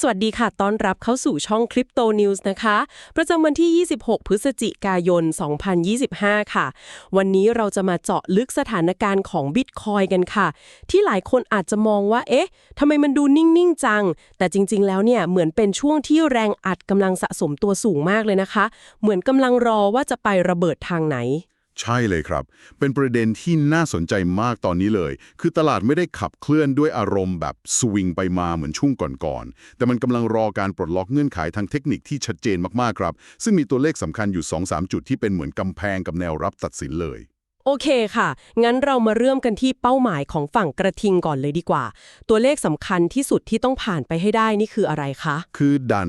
สวัสดีค่ะ ต้อนรับเข้าสู่ช่อง Crypto News นะคะ ประจำวันที่ 26 พฤศจิกายน 2025 ค่ะ วันนี้เราจะมาเจาะลึกสถานการณ์ของ Bitcoin กันค่ะ ที่หลายคนอาจจะมองว่า เอ๊ะทำไมมันดูนิ่ง ๆ จัง แต่จริง ๆ แล้วเนี่ย เหมือนเป็นช่วงที่แรงอัดกำลังสะสมตัวสูงมากเลยนะคะ เหมือนกำลังรอว่าจะไประเบิดทางไหน ใช่เลยครับ เป็นประเด็นที่น่าสนใจมากตอนนี้เลย คือตลาดไม่ได้ขับเคลื่อนด้วยอารมณ์แบบสวิงไปมาเหมือนช่วงก่อนๆ แต่มันกำลังรอการปลดล็อกเงื่อนไขทางเทคนิคที่ชัดเจนมากๆครับ ซึ่งมีตัวเลขสำคัญอยู่ 2-3 จุดที่เป็นเหมือนกำแพงกับแนวรับตัดสินเลย โอเคค่ะ งั้นเรามาเริ่มกันที่เป้าหมายของฝั่งกระทิงก่อนเลยดีกว่า ตัวเลขสำคัญที่สุดที่ต้องผ่านไปให้ได้นี่คืออะไรคะ คือดัน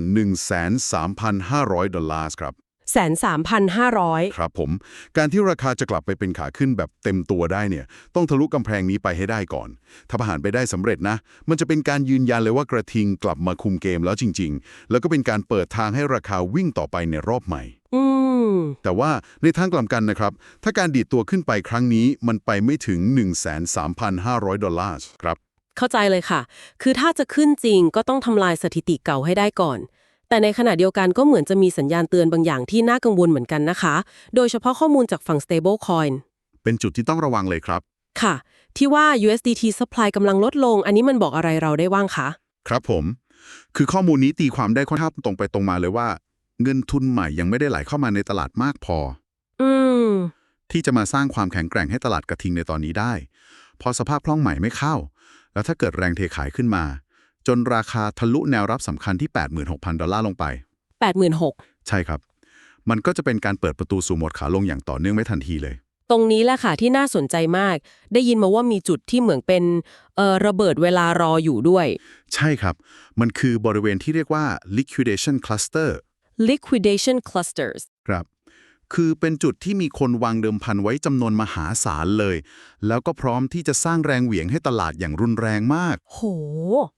1,3,500 ดอลลาร์ครับ แสนสามพันห้าร้อยครับผม การที่ราคาจะกลับไปเป็นขาขึ้นแบบเต็มตัวได้เนี่ย ต้องทะลุกำแพงนี้ไปให้ได้ก่อน ถ้าผ่านไปได้สำเร็จนะ มันจะเป็นการยืนยันเลยว่ากระทิงกลับมาคุมเกมแล้วจริง ๆ แล้วก็เป็นการเปิดทางให้ราคาวิ่งต่อไปในรอบใหม่อืมแต่ว่าในทางกลับกันนะครับ ถ้าการดีดตัวขึ้นไปครั้งนี้มันไปไม่ถึง 13,500 ดอลลาร์ครับ เข้าใจเลยค่ะ คือถ้าจะขึ้นจริงก็ต้องทำลายสถิติเก่าให้ได้ก่อน แต่ในขณะเดียวกันก็เหมือนจะมีสัญญาณเตือนบางอย่างที่น่ากังวลเหมือนกันนะคะ โดยเฉพาะข้อมูลจากฝั่ง stablecoin เป็นจุดที่ต้องระวังเลยครับ ค่ะ ที่ว่า USDT supply กำลังลดลง อันนี้มันบอกอะไรเราได้บ้างคะ ครับผม คือข้อมูลนี้ตีความได้ค่อนข้างตรงไปตรงมาเลยว่า เงินทุนใหม่ยังไม่ได้ไหลเข้ามาในตลาดมากพอ อืม ที่จะมาสร้างความแข็งแกร่งให้ตลาดกระทิงในตอนนี้ได้ พอสภาพคล่องใหม่ไม่เข้า แล้วถ้าเกิดแรงเทขายขึ้นมา จนราคาทะลุแนวรับสำคัญที่ 86,000 ดอลลาร์ลงไป 86,000 ใช่ครับ มันก็จะเป็นการเปิดประตูสู่โหมดขาลงอย่างต่อเนื่องไม่ทันทีเลย ตรงนี้แหละค่ะที่น่าสนใจมาก ได้ยินมาว่ามีจุดที่เหมือนเป็นเอ่อระเบิดเวลารออยู่ด้วย ใช่ครับ มันคือบริเวณที่เรียกว่า liquidation cluster liquidation clusters ครับ คือเป็นจุดที่มีคนวางเดิมพันไว้จำนวนมหาศาลเลย แล้วก็พร้อมที่จะสร้างแรงเหวี่ยงให้ตลาดอย่างรุนแรงมาก โห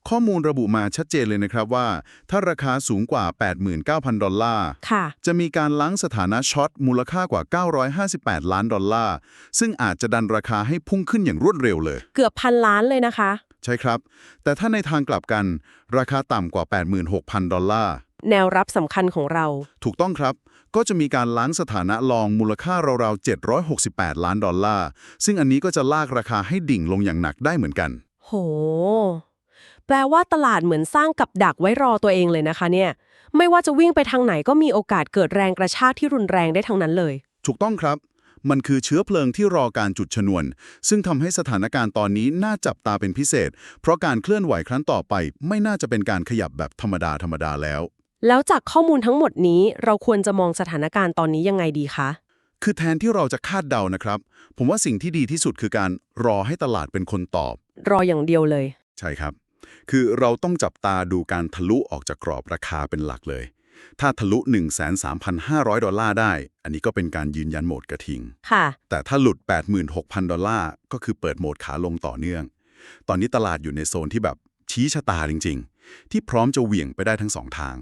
ข้อมูลระบุมาชัดเจนเลยนะครับว่า ถ้าราคาสูงกว่า 89,000 ดอลลาร์ ค่ะ จะมีการล้างสถานะช็อตมูลค่ากว่า 958 ล้านดอลลาร์ ซึ่งอาจจะดันราคาให้พุ่งขึ้นอย่างรวดเร็วเลย เกือบพันล้านเลยนะคะ ใช่ครับ แต่ถ้าในทางกลับกัน ราคาต่ำกว่า 86,000 ดอลลาร์ แนวรับสำคัญของเรา ถูกต้องครับ ก็จะมีการล้างสถานะลองมูลค่าราวๆ 768 ล้านดอลลาร์ ซึ่งอันนี้ก็จะลากราคาให้ดิ่งลงอย่างหนักได้เหมือนกัน โห แปลว่าตลาดเหมือนสร้างกับดักไว้รอตัวเองเลยนะคะเนี่ย ไม่ว่าจะวิ่งไปทางไหนก็มีโอกาสเกิดแรงกระชากที่รุนแรงได้ทั้งนั้นเลย ถูกต้องครับ มันคือเชื้อเพลิงที่รอการจุดชนวน ซึ่งทำให้สถานการณ์ตอนนี้น่าจับตาเป็นพิเศษ เพราะการเคลื่อนไหวครั้งต่อไป ไม่น่าจะเป็นการขยับแบบธรรมดาธรรมดาแล้ว แล้วจากข้อมูลทั้งหมดนี้เราควรจะมองสถานการณ์ตอนนี้ยังไงดีคะ คือแทนที่เราจะคาดเดานะครับ ผมว่าสิ่งที่ดีที่สุดคือการรอให้ตลาดเป็นคนตอบ รออย่างเดียวเลย ใช่ครับ คือเราต้องจับตาดูการทะลุออกจากกรอบราคาเป็นหลักเลย ถ้าทะลุ 13,500 ดอลลาร์ได้ อันนี้ก็เป็นการยืนยันโหมดกระทิง ค่ะ แต่ถ้าหลุด 86,000 ดอลลาร์ก็คือเปิดโหมดขาลงต่อเนื่อง ตอนนี้ตลาดอยู่ในโซนที่แบบชี้ชะตาจริงๆ ที่พร้อมจะเหวี่ยงไปได้ทั้งสองทาง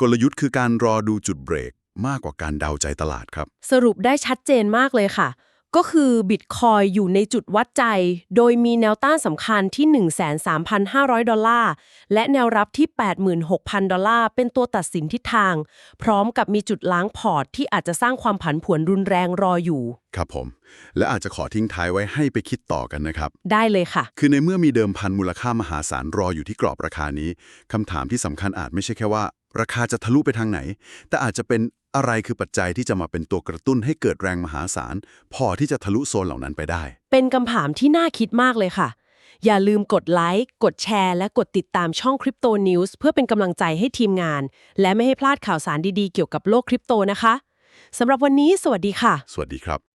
กลยุทธ์คือการรอดูจุดเบรกมากกว่าการเดาใจตลาดครับ สรุปได้ชัดเจนมากเลยค่ะ ก็คือบิตคอยอยู่ในจุดวัดใจ โดยมีแนวต้านสำคัญที่ 13,500 ดอลลาร์ และแนวรับที่ 86,000 ดอลลาร์ เป็นตัวตัดสินทิศทาง พร้อมกับมีจุดล้างพอร์ตที่อาจจะสร้างความผันผวนรุนแรงรออยู่ ครับผม และอาจจะขอทิ้งท้ายไว้ให้ไปคิดต่อกันนะครับ ได้เลยค่ะ คือในเมื่อมีเดิมพันมูลค่ามหาศาลรออยู่ที่กรอบราคานี้คำถามที่สำคัญอาจไม่ใช่แค่ว่า ราคาจะทะลุไปทางไหน แต่อาจจะเป็นอะไรคือปัจจัยที่จะมาเป็นตัวกระตุ้นให้เกิดแรงมหาศาล พอที่จะทะลุโซนเหล่านั้นไปได้ เป็นคำถามที่น่าคิดมากเลยค่ะ อย่าลืมกดไลค์ กดแชร์ และกดติดตามช่อง Crypto News เพื่อเป็นกำลังใจให้ทีมงาน และไม่ให้พลาดข่าวสารดีๆ เกี่ยวกับโลกคริปโตนะคะสำหรับวันนี้ สวัสดีค่ะ สวัสดีครับ